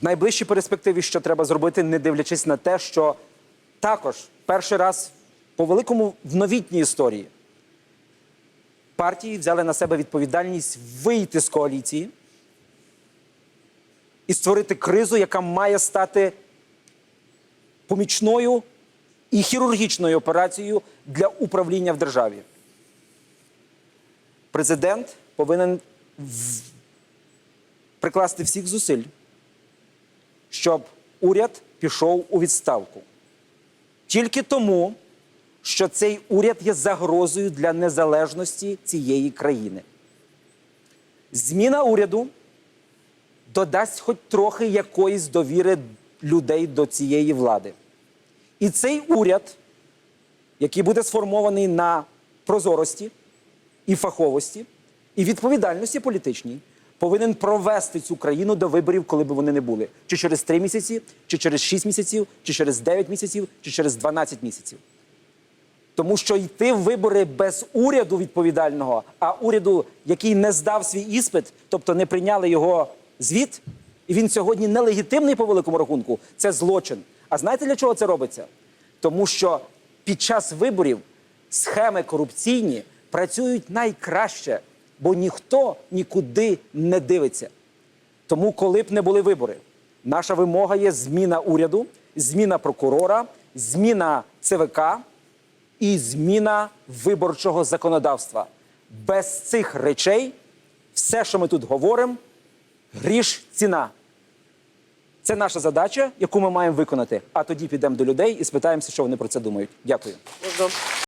в найближчій перспективі, що треба зробити, не дивлячись на те, що також перший раз по великому в новітній історії партії взяли на себе відповідальність вийти з коаліції і створити кризу, яка має стати помічною і хірургічною операцією для управління в державі. Президент повинен прикласти всіх зусиль, щоб уряд пішов у відставку. Тільки тому, що цей уряд є загрозою для незалежності цієї країни. Зміна уряду додасть хоч трохи якоїсь довіри людей до цієї влади. І цей уряд, який буде сформований на прозорості і фаховості, і відповідальності політичній, повинен провести цю країну до виборів, коли б вони не були. Чи через 3 місяці, чи через 6 місяців, чи через 9 місяців, чи через 12 місяців. Тому що йти в вибори без уряду відповідального, а уряду, який не здав свій іспит, тобто не прийняли його звіт, і він сьогодні нелегітимний по великому рахунку, це злочин. А знаєте для чого це робиться? Тому що під час виборів схеми корупційні працюють найкраще, бо ніхто нікуди не дивиться. Тому, коли б не були вибори, наша вимога є зміна уряду, зміна прокурора, зміна ЦВК і зміна виборчого законодавства. Без цих речей все, що ми тут говоримо, гріш ціна. Це наша задача, яку ми маємо виконати. А тоді підемо до людей і спитаємося, що вони про це думають. Дякую.